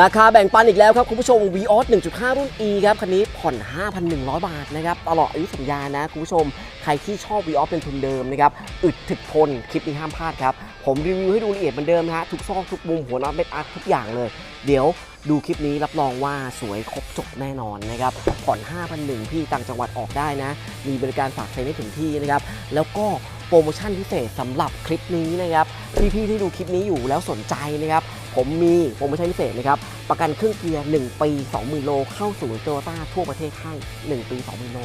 ราคาแบ่งปันอีกแล้วครับ คุณผู้ชม v ีออส1.5 รุ่น E ครับ คันนี้ผ่อน 5,100 บาทนะครับ ตลอดอายุสัญญานะ คุณผู้ชม ใครที่ชอบ v ีออสเป็นทุนเดิมนะครับ อึดถึกทน คลิปนี้ห้ามพลาดครับ ผมรีวิวให้ดูละเอียดเหมือนเดิมนะฮะ ทุกซอกทุกมุมหัวน็อตเม็ดอาร์ทุกอย่างเลย เดี๋ยวดูคลิปนี้รับรองว่าสวยครบจบแน่นอนนะครับ ผ่อน5,100พี่ต่างจังหวัดออกได้นะ มีบริการฝากเซ็นให้ถึงที่นะครับ แล้วก็โปรโมชั่นพิเศษสำหรับคลิปนี้นะครับ พี่ๆที่ดูคลิปนี้อยู่แล้วสนใจนะครับ ผมมีโปรโมชั่นพิเศษนะครับ ประกันเครื่องเกียร์ 1 ปี 20,000 โล เข้าสู่โตโยต้าทั่วประเทศให้ 1 ปี 20,000 โล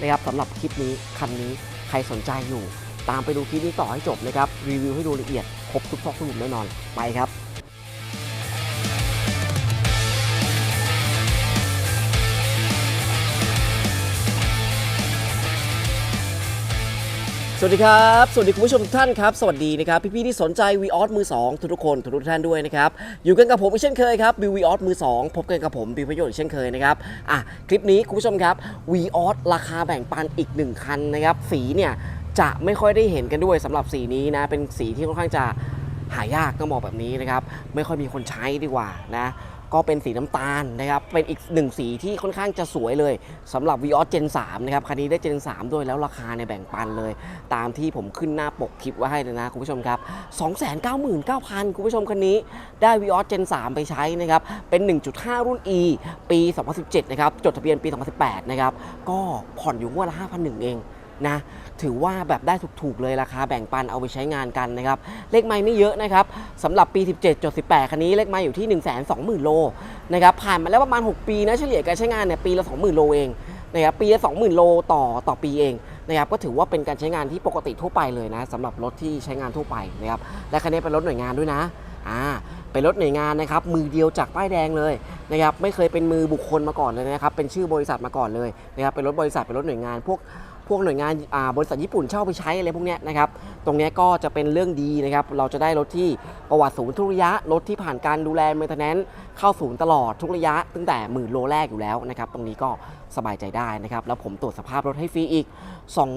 นะครับสำหรับคลิปนี้ คันนี้ใครสนใจอยู่ ตามไปดูคลิปนี้ต่อให้จบนะครับ รีวิวให้ดูละเอียด ครบทุกซอกทุกมุมแน่นอน ไปครับ สวัสดีครับ สวัสดีคุณผู้ชมทุกท่านครับ สวัสดีนะครับ พี่ๆที่สนใจ v ีออสมือ 2 ทุกๆคนทุกๆท่านด้วยนะครับ อยู่กันกับผมเช่นเคยครับบิววีออสมือ 2 พบกันกับผมบิวประโยชน์เช่นเคยนะครับ อะ คลิปนี้คุณผู้ชมครับ v ีออสราคาแบ่งปันอีก 1 คันนะครับ สีเนี่ยจะไม่ค่อยได้เห็นกันด้วยสำหรับสีนี้นะ เป็นสีที่ค่อนข้างจะหายากต้องแบบนี้นะครับ ไม่ค่อยมีคนใช้ดีกว่านะ ก็เป็นสีน้ำตาลนะครับ เป็นอีกหนึ่งสีที่ค่อนข้างจะสวยเลยสำหรับ v ีออส Gen 3นะครับ คันนี้ได้ Gen 3ด้วยแล้วราคาเนี่ยแบ่งปันเลย ตามที่ผมขึ้นหน้าปกคลิปไว้ให้เลยนะคุณผู้ชมครับ 299,000 คุณผู้ชมคันนี้ได้ v ีออส Gen 3ไปใช้นะครับ เป็น 1.5 รุ่น E ปี 2017 นะครับ จดทะเบียนปี 2018 นะครับ ก็ผ่อนอยู่งวดละ5,001เองนะ ถือว่าแบบได้ถูกๆเลยราคาแบ่งปันเอาไปใช้งานกันนะครับ เลขไม้ไม่เยอะนะครับสำหรับปี 17จด18 คันนี้เลขไม้อยู่ที่ 120,000 โลนะครับผ่านมาแล้วประมาณ 6 ปีนะเฉลี่ยการใช้งานเนี่ยปีละ 20,000 โลเองนะครับปีละ 20,000 โลต่อต่อปีเองนะครับก็ถือว่าเป็นการใช้งานที่ปกติทั่วไปเลยนะสำหรับรถที่ใช้งานทั่วไปนะครับและคันนี้เป็นรถหน่วยงานด้วยนะอ่าเป็นรถหน่วยงานนะครับมือเดียวจากป้ายแดงเลยนะครับไม่เคยเป็นมือบุคคลมาก่อนเลยนะครับเป็นชื่อบริษัทมาก่อนเลยนะครับเป็นรถบริษัทเป็นรถหน่วยงานพวก พวกหน่วยงานบริษัทญี่ปุ่นเช่าไปใช้อะไรพวกนี้นะครับ ตรงนี้ก็จะเป็นเรื่องดีนะครับ เราจะได้รถที่ประวัติศูนย์ทุกระยะ รถที่ผ่านการดูแลเมนเทนแนนเข้าศูนย์ตลอดทุกระยะ ตั้งแต่หมื่นโลแรกอยู่แล้วนะครับ ตรงนี้ก็สบายใจได้นะครับ แล้วผมตรวจสภาพรถให้ฟรีอีก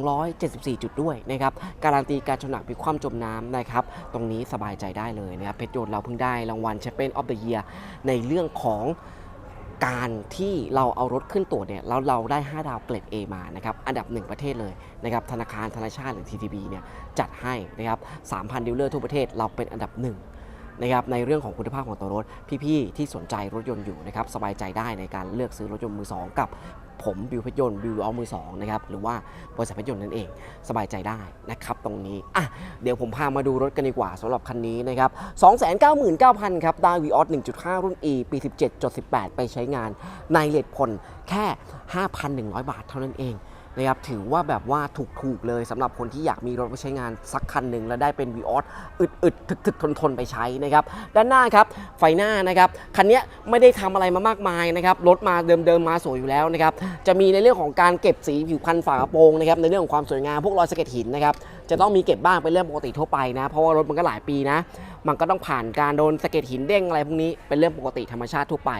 274 จุดด้วยนะครับ การันตีการชนหนักพิคว่ำจมน้ำนะครับ ตรงนี้สบายใจได้เลยนะครับ เพชรโยนเราเพิ่งได้รางวัลแชมเปี้ยนออฟเดอะเยียในเรื่องของ การที่เราเอารถขึ้นตรวจเนี่ยแล้วเราได้ 5 ดาวเกรด A มานะครับอันดับ1ประเทศเลยนะครับธนาคารธนาชาติหรือ TTB เนี่ยจัดให้นะครับ3,000 ดีลเลอร์ทั่วประเทศเราเป็นอันดับ1น นะครับในเรื่องของคุณภาพของตัวรถ พี่ๆที่สนใจรถยนต์อยู่นะครับสบายใจได้ในการเลือกซื้อรถยนต์มือ 2 กับผมบิวพยนต์บิวเอามือ2นะครับหรือว่าบริษัทพยนต์นั่นเองสบายใจได้นะครับตรงนี้อะเดี๋ยวผมพามาดูรถกันดีกว่าสำหรับคันนี้นะครับ 299,000 ครับด้ v ีออส1.5 รุ่น E ปี 17.18 ไปใช้งานในเลทผลแค่ 5,100 บาทเท่านั้นเอง นะครับถือว่าแบบว่าถูกๆเลยสำหรับคนที่อยากมีรถไปใช้งานสักคันหนึ่งแล้วได้เป็น v ีออสอึดๆถึกๆทนๆไปใช้นะครับด้านหน้าครับไฟหน้านะครับคันนี้ไม่ได้ทำอะไรมามากมายนะครับรถมาเดิมๆมาสวยอยู่แล้วนะครับจะมีในเรื่องของการเก็บสีผิวพันฝากระโปรงนะครับในเรื่องของความสวยงามพวกรอยสะเก็ดหินนะครับจะต้องมีเก็บบ้างเป็นเรื่องปกติทั่วไปนะ เพราะว่ารถมันก็หลายปีนะ มันก็ต้องผ่านการโดนสะเก็ดหินเด้งอะไรพวกนี้เป็นเรื่องปกติธรรมชาติทั่วไป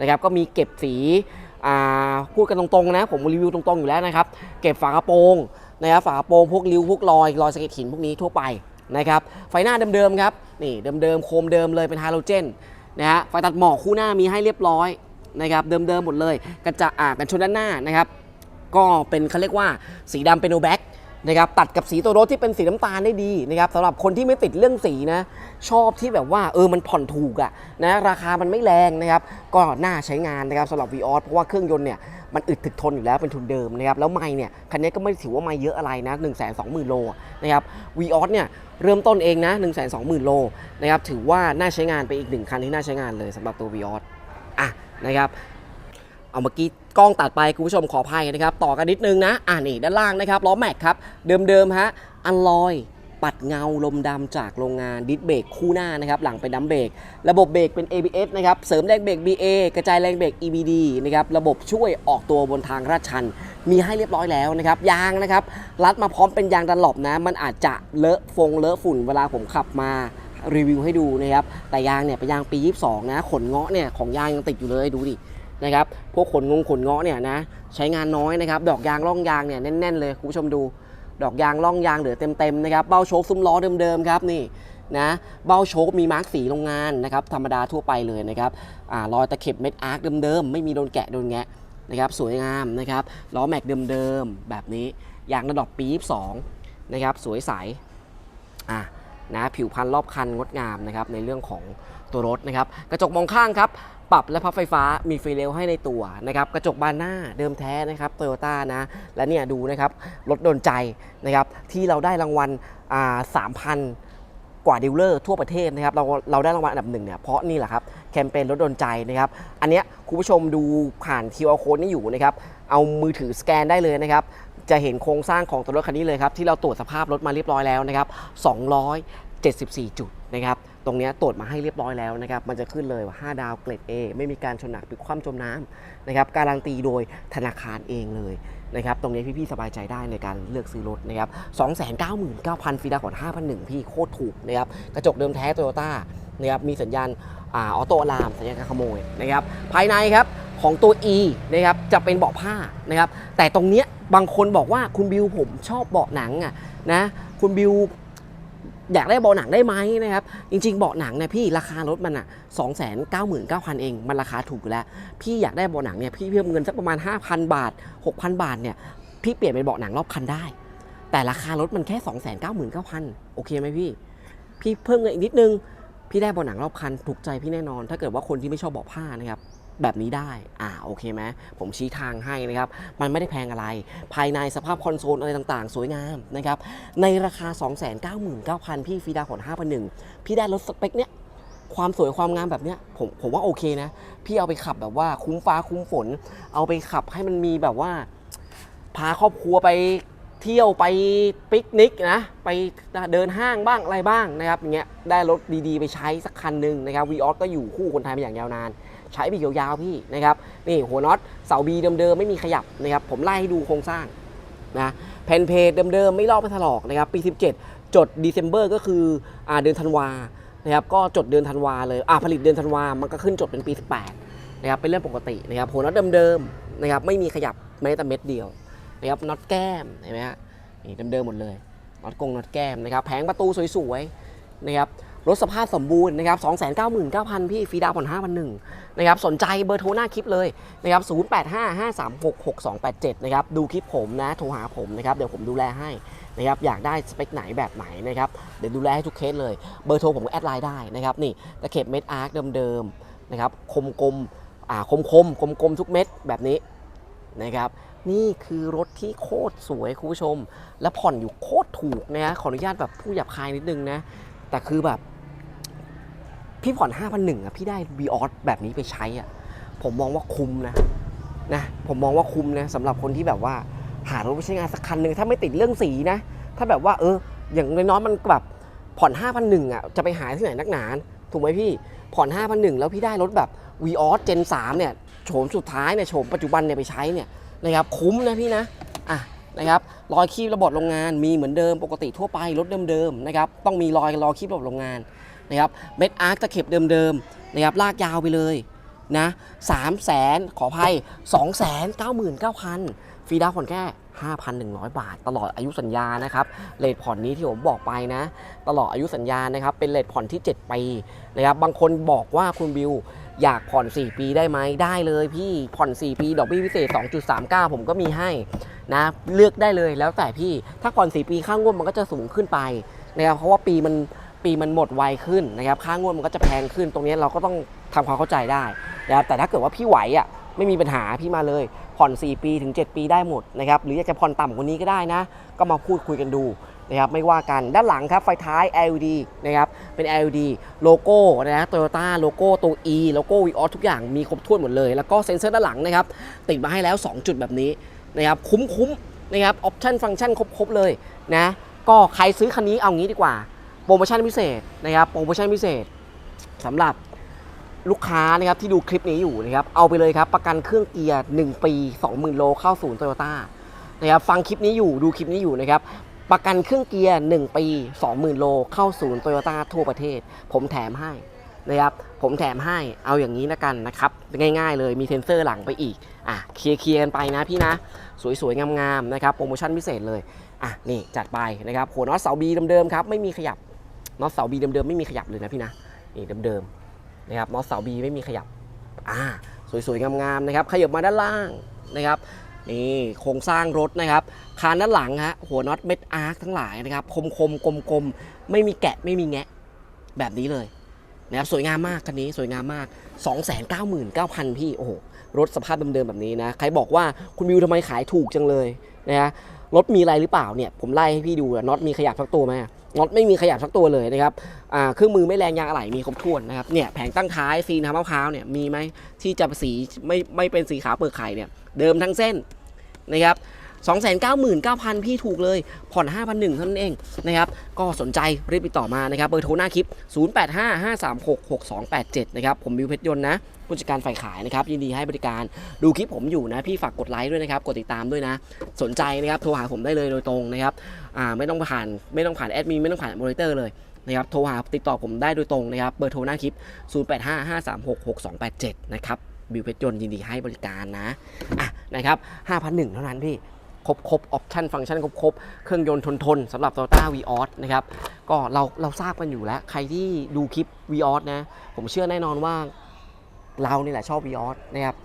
นะครับก็มีเก็บสี พูดกันตรงๆนะผมรีวิวตรงๆอยู่แล้วนะครับ เก็บฝากระโปรงนะครับฝากระโปรงพวกริ้วพวกรอยรอยสะเก็ดหินพวกนี้ทั่วไปนะครับไฟหน้าเดิมๆครับนี่เดิมๆโคมเดิมเลยเป็นไฮโลเจนนะฮะไฟตัดหมอกคู่หน้ามีให้เรียบร้อยนะครับเดิมๆหมดเลยกระจะอ่ากันชนด้านหน้านะครับก็เป็นเขาเรียกว่าสีดำเป็นโอแบ็ก นะครับตัดกับสีตัวรถที่เป็นสีน้ำตาลได้ดีนะครับสำหรับคนที่ไม่ติดเรื่องสีนะ ชอบที่แบบว่าเออมันผ่อนถูกอะนะราคามันไม่แรงนะครับก็น่าใช้งานนะครับสำหรับ v ีออสเพราะว่าเครื่องยนต์เนี่ยมันอึดถึกทนอยู่แล้วเป็นทุนเดิมนะครับแล้วไม่เนี่ยคันนี้ก็ไม่ถือว่าไม่เยอะอะไรนะ1 2 0 0 0 0โลนะครับ v ีออสเนี่ยเริ่มต้นเองนะ1 2 0 0 0 0โลนะครับถือว่าน่าใช้งานไปอีกหนึ่งคันที่น่าใช้งานเลยสำหรับตัว v ีออสอะนะครับเอาเมื่อกี้ กล้องตัดไปคุณผู้ชมขออภัยนะครับต่อกันนิดนึงนะอ่านี่ด้านล่างนะครับล้อแม็กครับเดิมๆฮะอันลอยปัดเงาลมดำจากโรงงานดิสเบรกคู่หน้านะครับหลังเป็นดัมเบรกระบบเบรกเป็น ABS นะครับเสริมแรงเบรก BA กระจายแรงเบรก EBD นะครับระบบช่วยออกตัวบนทางลาชัน มีให้เรียบร้อยแล้วนะครับยางนะครับรัดมาพร้อมเป็นยางดันหลบนะมันอาจจะเลอะฟงเลอะฝุ่นเวลาผมขับมารีวิวให้ดูนะครับแต่ยางเนี่ยเป็นยางปี 22 นะ ขนเงาะเนี่ยของยางยังติดอยู่เลยดูดิ นะครับพวกขนงงขนเงาะเนี่ยนะใช้งานน้อยนะครับดอกยางร่องยางเนี่ยแน่นๆเลยคุณผู้ชมดู ดอกยางร่องยางเหลือเต็มๆนะครับเบ้าโชคซุ้มล้อเดิมๆครับนี่นะเบ้าโชคมีมาร์กสีโรงงานนะครับธรรมดาทั่วไปเลยนะครับอรอยตะเข็บเม็ดอาร์คเดิมๆไม่มีโดนแกะโดนแงะนะครับสวยงามนะครับล้อแม็กเดิมๆแบบนี้ยางระดับปี22นะครับสวยใสอะนะผิวพรรณรอบคันงดงามนะครับในเรื่องของตัวรถนะครับกระจกมองข้างครับ ปรับและพับไฟฟ้ามีฟเลี้ยวให้ในตัวนะครับกระจกบานหน้าเดิมแท้นะครับโตโยต้านะและเนี่ยดูนะครับรถโดนใจนะครับที่เราได้รางวัลอ่าสามพันกว่าดีลเลอร์ทั่วประเทศนะครับเราเราได้รางวัลอันดับหนึ่งเนี่ยเพราะนี่แหละครับแคมเปญรถโดนใจนะครับอันเนี้ยคุณผู้ชมดูผ่าน QR code นี่อยู่นะครับเอามือถือสแกนได้เลยนะครับจะเห็นโครงสร้างของตัวรถคันนี้เลยครับที่เราตรวจสภาพรถมาเรียบร้อยแล้วนะครับ274 จุดนะครับ ตรงนี้ตรวจมาให้เรียบร้อยแล้วนะครับ มันจะขึ้นเลยว่า 5 ดาวเกรด A ไม่มีการชนหนักหรือคว่ำจมน้ำนะครับ การันตีโดยธนาคารเองเลยนะครับ ตรงนี้พี่ๆสบายใจได้ในการเลือกซื้อรถนะครับ299,000ฟรีดาวก่อน5,001 พี่โคตรถูกนะครับ กระจกเดิมแท้โตโยต้านะครับ มีสัญญาณอาออโต้อะลาม สัญญาณการขโมยนะครับ ภายในครับของตัว E นะครับ จะเป็นเบาะผ้านะครับ แต่ตรงเนี้ยบางคนบอกว่าคุณบิวผมชอบเบาะหนังอะนะ คุณบิว อยากได้เบาะหนังได้ไหมนะครับจริงๆเบาะหนังเนี่ยพี่ราคารถมันอะสองแสนเก้าหมื่นเก้าพันเองมันราคาถูกอยู่แล้ว พี่อยากได้เบาะหนังเนี่ยพี่เพิ่มเงินสักประมาณ 5,000 บาท 6,000 บาทเนี่ยพี่เปลี่ยนเป็นเบาะหนังรอบคันได้ แต่ราคารถมันแค่2 9 9 0 0 0โอเคไหมพี่ พี่เพิ่มเงินอีกนิดนึง พี่ได้เบาะหนังรอบคันถูกใจพี่แน่นอน ถ้าเกิดว่าคนที่ไม่ชอบเบาะผ้านะครับ แบบนี้ได้ อ่า โอเคไหมผมชี้ทางให้นะครับ มันไม่ได้แพงอะไร ภายในสภาพคอนโซลอะไรต่างๆ สวยงามนะครับ ในราคา 299,000 พี่ฟีดาวน์ผ่อน5,001พี่ได้รถสเปคเนี้ย ความสวยความงามแบบเนี้ย ผม ผมว่าโอเคนะ พี่เอาไปขับแบบว่าคุ้มฟ้าคุ้มฝน เอาไปขับให้มันมีแบบว่า พาครอบครัวไปเที่ยวไปปิกนิกนะ ไปเดินห้างบ้างอะไรบ้างนะครับ อย่างเงี้ย ได้รถดีๆ ไปใช้สักคันหนึ่งนะครับวีออสก็อยู่คู่คนไทยมาอย่างยาวนาน ใช้ไปยาวๆพี่นะครับนี่หัวน็อตเสาบีเดิมๆไม่มีขยับนะครับผมไล่ให้ดูโครงสร้างนะแผ่นเพจเดิมๆไม่ลอกไม่ถลอกนะครับปี 17 จด December ก็คืออเดือนธันวานะครับก็จดเดือนธันวาเลยอ่าผลิตเดือนธันวามันก็ขึ้นจดเป็นปี 18นะครับเป็นเรื่องปกตินะครับหัวน็อตเดิมๆนะครับไม่มีขยับแม้แต่เม็ดเดียวนะครับน็อตแก้มเห็นไหมฮะนี่เดิมๆหมดเลยน็อตกงน็อตแก้มนะครับแผงประตูสวยๆนะครับ รถสภาพสมบูรณ์นะครับ 299,000 พี่ฟรีดาวน์ผ่อน5,001นะครับ สนใจเบอร์โทรหน้าคลิปเลยนะครับ 0855366287 นะครับ ดูคลิปผมนะ โทรหาผมนะครับ เดี๋ยวผมดูแลให้นะครับ อยากได้สเปคไหนแบบไหนนะครับ เดี๋ยวดูแลให้ทุกเคสเลย เบอร์โทรผมก็แอดไลน์ได้นะครับ นี่ตะเข็บเม็ดอาร์คเดิมๆนะครับ คมกลมอ่าคมคมกลมกลมทุกเม็ดแบบนี้นะครับนี่คือรถที่โคตรสวยคุณผู้ชม และผ่อนอยู่โคตรถูกนะขออนุญาตแบบผู้หยาบคายนิดนึงนะ แต่คือแบบ พี่ผ่อน 5,001อะพี่ได้ v ีออสแบบนี้ไปใช้อะผมมองว่าคุ้มนะนะผมมองว่าคุ้มนะสำหรับคนที่แบบว่าหารถไปใช้งานสักคันหนึ่งถ้าไม่ติดเรื่องสีนะ ถ้าแบบว่าเออ อย่างน้อยๆมันแบบผ่อน5,001อะจะไปหาที่ไหนนักหนาถูกไหมพี่ผ่อน5,001แล้วพี่ได้รถแบบ v ีออส Gen 3เนี่ยโฉมสุดท้ายเนี่ยโฉมปัจจุบันเนี่ยไปใช้เนี่ยนะครับคุ้มนะพี่นะอะนะครับรอยคีบระบบโรงงานมีเหมือนเดิมปกติทั่วไปรถเดิมๆนะครับต้องมีรอยรอยคีบระบบโรงงาน นะครับเม็ดอาร์คตะเข็บเดิมๆนะครับลากยาวไปเลยนะสามแสนขออภัยสองแสนเก้าหมื่นเก้าพันฟรีดาวผ่อนแค่ 5,100 บาท ตลอดอายุสัญญานะครับเลทผ่อนนี้ที่ผมบอกไปนะ ตลอดอายุสัญญานะครับเป็นเลทผ่อนที่ 7 ปีนะครับบางคนบอกว่าคุณบิวอยากผ่อน 4 ปีได้ไหมได้เลยพี่ผ่อน 4 ปี ดอกเบี้ยพิเศษ 2.39 ผมก็มีให้นะเลือกได้เลยแล้วแต่พี่ถ้าผ่อน 4 ปีค่างวดมันก็จะสูงขึ้นไปนะครับเพราะว่าปีมัน ปีมันหมดไวขึ้นนะครับค่างวดมันก็จะแพงขึ้น ตรงนี้เราก็ต้องทำความเข้าใจได้นะครับแต่ถ้าเกิดว่าพี่ไหวอะไม่มีปัญหาพี่มาเลย ผ่อน 4 ปีถึง 7 ปีได้หมดนะครับหรืออยากจะผ่อนต่ำกว่านี้ก็ได้นะ ก็มาพูดคุยกันดูนะครับไม่ว่ากันด้านหลังครับไฟท้าย LED นะครับเป็น LED โลโก้นะโตโยต้าโลโก้ตัว E โลโก้ v ีออทุกอย่างมีครบถ้วนหมดเลย แล้วก็เซ็นเซอร์ด้านหลังนะครับติดมาให้แล้ว 2 จุดแบบนี้นะครับคุ้มๆนะครับออปชั่นฟังก์ชันครบๆเลยนะก็ใครซื้อคันนี้เอางี้ดีกว่า โปรโมชั่นพิเศษนะครับโปรโมชั่นพิเศษสำหรับลูกค้านะครับที่ดูคลิปนี้อยู่นะครับเอาไปเลยครับประกันเครื่องเกียร์ 1 ปี 20,000 โลเข้าศูนย์โตโยต้านะครับฟังคลิปนี้อยู่ดูคลิปนี้อยู่นะครับประกันเครื่องเกียร์ 1 ปี 20,000 โลเข้าศูนย์โตโยต้าทั่วประเทศ ผมแถมให้นะครับผมแถมให้เอาอย่างนี้นะกันนะครับง่ายๆเลยมีเซ็นเซอร์หลังไปอีกอะเคลียร์เคลียร์กันไปนะพี่นะ สวยๆงามๆนะครับโปรโมชั่นพิเศษเลยอะนี่จัดไปนะครับหัวน็อตเสาบีเดิมๆครับไม่มีขยับ น็อตเสาบีเดิมๆไม่มีขยับเลยนะพี่นะนี่เดิมๆนะครับน็อตเสาบีไม่มีขยับอ่าสวยๆงามๆนะครับขยับมาด้านล่างนะครับนี่โครงสร้างรถนะครับคานด้านหลังฮะหัวน็อตเม็ดอาร์คทั้งหลายนะครับคมคมๆกลมๆไม่มีแกะไม่มีแงะแบบนี้เลยนะครับสวยงามมากคันนี้สวยงามมาก 299,000 พี่โอ้โหรถสภาพเดิมๆแบบนี้นะใครบอกว่าคุณวิวทำไมขายถูกจังเลยนะฮะรถมีอะไรหรือเปล่าเนี่ยผมไล่ให้พี่ดูอะน็อตมีขยับสักตัวไหม น็อตไม่มีขยับสักตัวเลยนะครับอ่าเครื่องมือไม่แรงยางอะไหล่มีครบถ้วนนะครับเนี่ยแผงตั้งท้ายซีนทำมะพร้าวเนี่ยมีไหมที่จะสีไม่ไม่เป็นสีขาวเปลือกไข่เนี่ยเดิมทั้งเส้นนะครับ 299,000 พี่ถูกเลย ผ่อน5,100เท่านั้นเองนะครับ ก็สนใจรีบติดต่อมานะครับ เบอร์โทรหน้าคลิป 0855366287 นะครับ ผมบิวเพชรยนต์นะผู้จัดการฝ่ายขายนะครับ ยินดีให้บริการ ดูคลิปผมอยู่นะ พี่ฝากกดไลค์ด้วยนะครับ กดติดตามด้วยนะ สนใจนะครับ โทรหาผมได้เลยโดยตรงนะครับ อ่า ไม่ต้องผ่าน ไม่ต้องผ่านแอดมิน ไม่ต้องผ่านโมนิเตอร์เลยนะครับ โทรหาติดต่อผมได้โดยตรงนะครับ เบอร์โทรหน้าคลิป 0855366287 นะครับบิวเพชรยนต์ยินดีให้บริการนะ อะ นะครับ 5,001 เท่านั้นพี่ ครบครบออปชันฟังก์ชันครบครบเครื่องยนต์ทนทนสำหรับ Toyota v ีออสนะครับก็เราเราทราบกันอยู่แล้ว ใครที่ดูคลิป v ีออสนะ ผมเชื่อแน่นอนว่าเรานี่แหละชอบ v ีออสนะครับ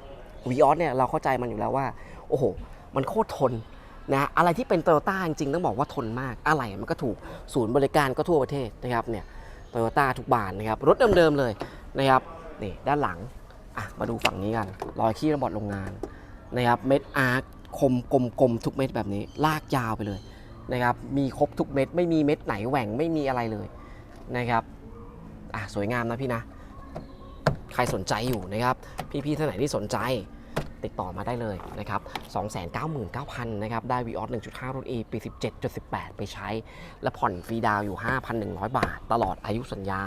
v ีออสเนี่ยเราเข้าใจมันอยู่แล้วว่า โอ้โห มันโคตรทนนะอะไรที่เป็นโตโยต้าจริงๆต้องบอกว่าทนมากอะไรมันก็ถูกศูนย์บริการก็ทั่วประเทศนะครับเนี่ยโตโยต้าทุกบานนะครับรถเดิมๆเลยนะครับนี่ด้านหลังอะมาดูฝั่งนี้กันรอยขี้ระบอดโรงงานนะครับเม็ดอาร์ คมกลมกลมทุกเม็ดแบบนี้ ลากยาวไปเลยนะครับ มีครบทุกเม็ด ไม่มีเม็ดไหนแหว่งไม่มีอะไรเลยนะครับอะสวยงามนะพี่นะ ใครสนใจอยู่นะครับ พี่ๆท่านไหนที่สนใจติดต่อมาได้เลยนะครับ 299,000 นะครับ ได้ v ีออส1.5รถ A ปี 17.18 ไปใช้ และผ่อนฟรีดาวอยู่ 5,100 บาท ตลอดอายุสัญญา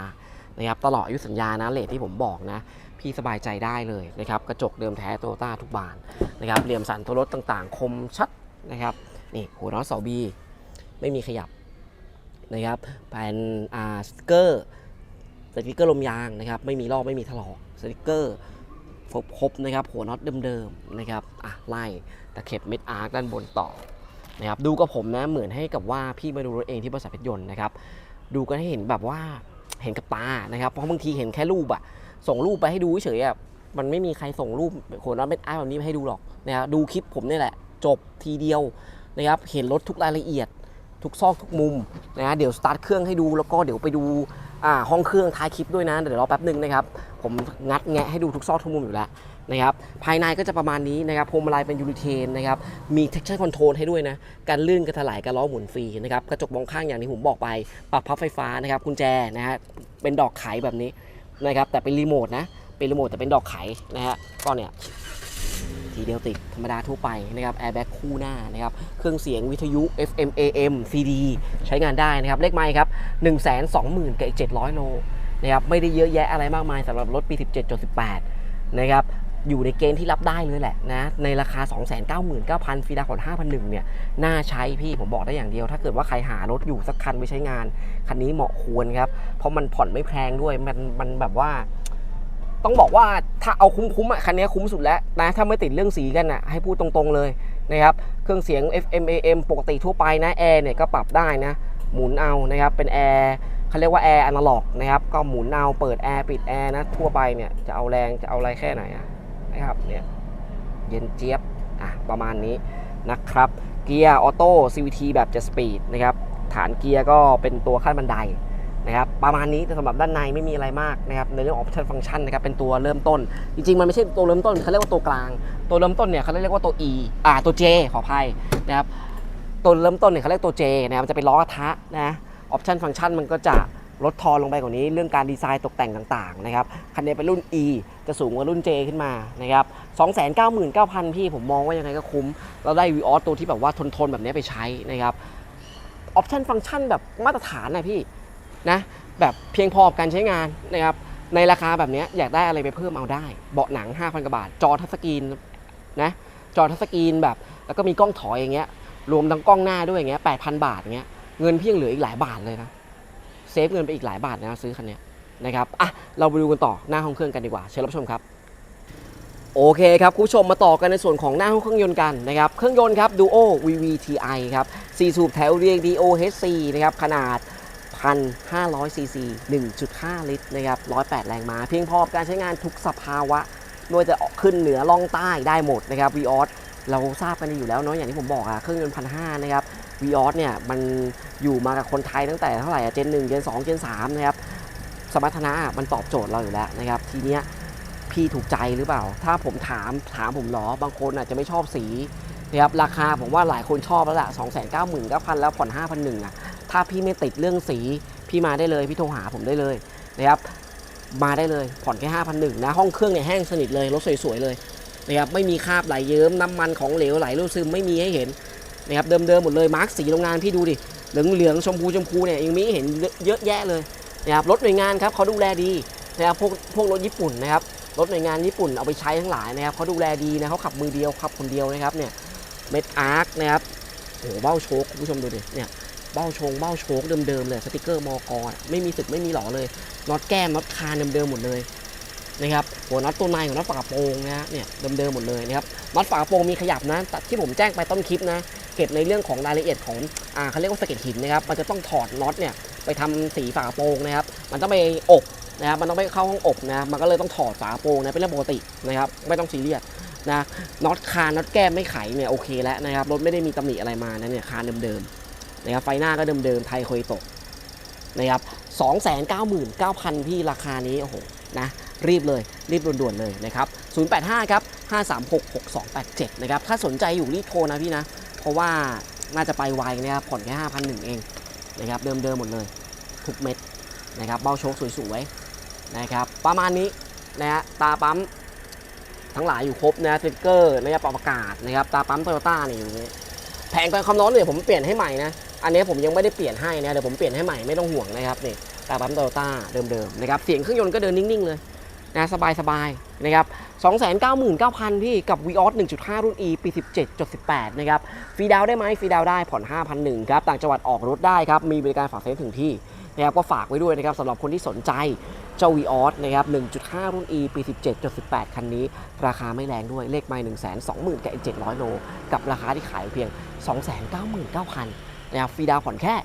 นะครับตลอดอายุสัญญานะเลทที่ผมบอกนะ พี่สบายใจได้เลยนะครับกระจกเดิมแท้โตต้าทุกบานนะครับเหลี่ยมสันตัวรถต่างๆ คมชัดนะครับนี่หัวน็อตเสาบีไม่มีขยับนะครับแผ่นอ่าสติกเกอร์สติกเกอร์ลมยางนะครับไม่มีลอกไม่มีถลอกสติกเกอร์ครบครบนะครับหัวน็อตเดิมๆนะครับอะไล่ตะเข็บเม็ดอาร์คด้านบนต่อนะครับดูกับผมนะเหมือนให้กับว่าพี่มาดูรถเองที่บริษัทเพชรยนต์นะครับดูกันให้เห็นแบบว่า เห็นกับตานะครับเพราะบางทีเห็นแค่รูปอะส่งรูปไปให้ดูเฉยอะมันไม่มีใครส่งรูปโขน็อตเม็ดอาร์แบบนี้มาให้ดูหรอกนะครับดูคลิปผมนี่แหละ จบทีเดียวนะครับเห็นรถทุกรายละเอียด ทุกซอกทุกมุมนะฮะเดี๋ยวสตาร์ทเครื่องให้ดูแล้วก็เดี๋ยวไปดูห้องเครื่องท้ายคลิปด้วยนะเดี๋ยวรอแป๊บหนึ่งนะครับผมงัดแงะให้ดูทุกซอกทุกมุมอยู่แล้ว นะครับภายในก็จะประมาณนี้นะครับพวงมาลัยเป็นยูริเทนนะครับมี texture control ให้ด้วยนะการลื่นการถลายการล้อหมุนฟรีนะครับกระจกมองข้างอย่างที่ผมบอกไป ปรับพับไฟฟ้านะครับกุญแจนะฮะเป็นดอกไขแบบนี้นะครับแต่เป็นรีโมทนะเป็นรีโมทแต่เป็นดอกไขนะฮะก็เนี่ยทีเดียวติดธรรมดาทั่วไปนะครับแอร์แบ็กคู่หน้านะครับเครื่องเสียงวิทยุ FM AM CD ใช้งานได้นะครับ เลขไมค์ครับ 1 2 0 0 0 0กับอีก700 โลนะครับไม่ได้เยอะแยะอะไรมากมายสำหรับรถปี 17.18 นะครับ อยู่ในเกณฑ์ที่รับได้เลยแหละนะในราคา 299,000ฟรีดาวน์ผ่อน5,100เนี่ยน่าใช้พี่ผมบอกได้อย่างเดียว ถ้าเกิดว่าใครหารถอยู่สักคันไปใช้งาน คันนี้เหมาะควรครับ เพราะมันผ่อนไม่แพงด้วยมันมันแบบว่า ต้องบอกว่าถ้าเอาคุ้มๆอะคันนี้คุ้มสุดแล้วนะถ้าไม่ติดเรื่องสีกันอะให้พูดตรงๆเลยนะครับเครื่องเสียง FM AM ปกติทั่วไปนะแอร์เนี่ยก็ปรับได้นะหมุนเอานะครับเป็นแอร์เขาเรียกว่าแอร์อนาล็อกนะครับ ก็หมุนเอาเปิดแอร์ปิดแอร์นะทั่วไปเนี่ย จะเอาแรงจะเอาอะไรแค่ไหนอะนะ ครับเนี่ยเย็นเจี๊ยบอะประมาณนี้นะครับ เกียร์ออโต้ CVT แบบ7สปีดนะครับฐานเกียร์ก็เป็นตัวขั้นบันไดนะครับประมาณนี้แต่สำหรับด้านในไม่มีอะไรมากนะครับในเรื่องออปชันฟังก์ชันนะครับเป็นตัวเริ่มต้น จริงๆ มันไม่ใช่ตัวเริ่มต้นเขาเรียกว่าตัวกลาง ตัวเริ่มต้นเนี่ยเขาเรียกว่าตัว E อ่าตัว J ขออภัยนะครับตัวเริ่มต้นเนี่ยเขาเรียกตัว J นะครับมันจะเป็นล้อกระทะนะออปชันฟังก์ชันมันก็จะ ลดทอนลงไปกว่านี้ เรื่องการดีไซน์ตกแต่งต่างๆนะครับคันนี้เป็นรุ่น E จะสูงกว่ารุ่น J ขึ้นมานะครับ299,000 พี่ผมมองว่ายังไงก็คุ้ม เราได้ v ีออสตัวที่แบบว่าทนๆ แบบนี้ไปใช้นะครับออปชันฟังก์ชันแบบมาตรฐานนะพี่นะแบบเพียงพอกับการใช้งานนะครับในราคาแบบนี้อยากได้อะไรไปเพิ่มเอาได้ เบาะหนัง 5,000กว่าบาท จอทัชสกรีนนะจอทัชสกรีนแบบ แล้วก็มีกล้องถอยอย่างเงี้ยรวมทั้งกล้องหน้าด้วยอย่างเงี้ย8,000 บาทอย่างเงี้ยเงินเพียงเหลืออีกหลายบาทเลยนะ เซฟเงินไปอีกหลายบาทนะซื้อคันนี้นะครับอะเราไปดูกันต่อหน้าห้องเครื่องกันดีกว่า เชิญรับชมครับโอเคครับคุณผู้ชมมาต่อกันในส่วนของหน้าห้องเครื่องยนต์กันนะครับเครื่องยนต์ครับ Duo VVTi ครับ4สูบแถวเรียง DOHC นะครับขนาด 1,500ซีซี1.5 ลิตรนะครับ108 แรงม้าเพียงพอกับการใช้งานทุกสภาวะไม่ว่าจะออกขึ้นเหนือล่องใต้ได้หมดนะครับ v ีออสเราทราบกันอยู่แล้วเนาะอย่างที่ผมบอกอะเครื่องยนต์พันห้านะครับ v ีออสเนี่ยมันอยู่มากับคนไทยตั้งแต่เท่าไหร่อเจนหนึ่งเจนสองเจนสามนะครับสมรรถนะมันตอบโจทย์เราอยู่แล้วนะครับ ทีเนี้ยพี่ถูกใจหรือเปล่า ถ้าผมถามถามผมหรอบางคนอาจจะไม่ชอบสีนะครับราคาผมว่าหลายคนชอบแล้วล่ะ2 9 9 0 0 0 แล้วผ่อน 5,100อะถ้าพี่ไม่ติดเรื่องสี พี่มาได้เลย พี่โทรหาผมได้เลยนะครับมาได้เลยผ่อนแค่ 5,100นะ ห้องเครื่องเนี่ยแห้งสนิทเลย รถสวยๆเลยนะครับไม่มีคราบไหลเยิ้มน้ำมันของเหลวไหลรูซึมไม่มีให้เห็น นะครับเดิมๆหมดเลยมาร์กสีโรงงานพี่ดูดิเหลืองๆชมพูชมพูเนี่ยยังนี้เห็นเยอะแยะเลยนะครับรถหน่วยงานครับเขาดูแลดีนะครับพวกพวกรถญี่ปุ่นนะครับรถหน่วยงานญี่ปุ่นเอาไปใช้ทั้งหลายนะครับเขาดูแลดีนะเขาขับมือเดียวขับคนเดียวนะครับเนี่ยเม็ดอาร์คนะครับโอ้โหเบ้าโชคคุณผู้ชมดูดิเนี่ยเบ้าโชงเบ้าโชคเดิมๆเลยสติกเกอร์มอกอไม่มีสึกไม่มีหล่อเลยน็อตแก้มน็อตคานเดิมๆหมดเลยนะครับหัวน็อตตัวในหัวน็อตฝากระโปรงนะเนี่ยเดิมๆหมดเลยนะครับน็อตฝากระโปรงมีขยับนะที่ผมแจ้งไปต้นคลิปนะ ก็บในเรื่องของรายละเอียดของอ่าเขาเรียกว่าสะเก็ดหินนะครับมันจะต้องถอดน็อตเนี่ยไปทำสีฝากระโปรงนะครับ มันต้องไปอบนะครับมันต้องไปเข้าห้องอบนะมันก็เลยต้องถอดฝากระโปรงนะเป็นเรื่องปกตินะครับไม่ต้องซีเรียสนะน็อตคานน็อตแก้มไม่ไขเนี่ยโอเคแล้วนะครับรถไม่ได้มีตำหนิอะไรมานะเนี่ยคานเดิมๆนะครับไฟหน้าก็เดิมๆไทยเคยตกนะครับ299,000พี่ราคานี้โอ้โหนะรีบเลยรีบด่วนๆเลยนะครับ 085 ครับ 536 6287 นะครับ ถ้าสนใจอยู่รีบโทรนะพี่นะ เพราะว่าน่าจะไปไวนะครับผ่อนแค่5,001เองนะครับเดิมๆหมดเลยทุกเม็ดนะครับเบ้าโชคสวยๆนะครับประมาณนี้นะฮะตาปั๊มทั้งหลายอยู่ครบนะสติ๊กเกอร์นะครับปรับอากาศนะครับตาปั๊มโตโยต้าเนี่ยอยู่ตรงนี้แผงกันความร้อนเนี่ยผมเปลี่ยนให้ใหม่นะอันนี้ผมยังไม่ได้เปลี่ยนให้นะเดี๋ยวผมเปลี่ยนให้ใหม่ไม่ต้องห่วงนะครับนี่ตาปั๊มโตโยต้าเดิมๆนะครับเสียงเครื่องยนต์ก็เดินนิ่งๆเลย นะสบายๆนะครับ299,000 พี่กับ v ีออส1.5 รุ่น E ปี 17.18 นะครับ ฟรีดาวได้ไหมฟรีดาวได้ผ่อน 5,001ครับ ต่างจังหวัดออกรถได้ครับ มีบริการฝากเซ็นถึงที่นะครับก็ฝากไว้ด้วยนะครับสำหรับคนที่สนใจเจ้า v ีออสนะครับ 1.5 รุ่น E ปี 17.18 คันนี้ ราคาไม่แรงด้วยเลขไม่1 2 0 0 0 0กับอีก700 โล กับราคาที่ขายเพียง 299,000นะครับฟรีดาวผ่อนแค่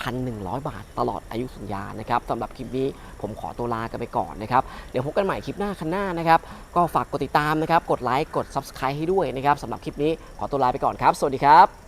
5,100 บาทตลอดอายุสัญญานะครับสำหรับคลิปนี้ผมขอตัวลากันไปก่อนนะครับ เดี๋ยวพบกันใหม่คลิปหน้าคันหน้านะครับ ก็ฝากกดติดตามนะครับ กดไลค์ กด Subscribe ให้ด้วยนะครับสำหรับคลิปนี้ขอตัวลาไปก่อนครับ สวัสดีครับ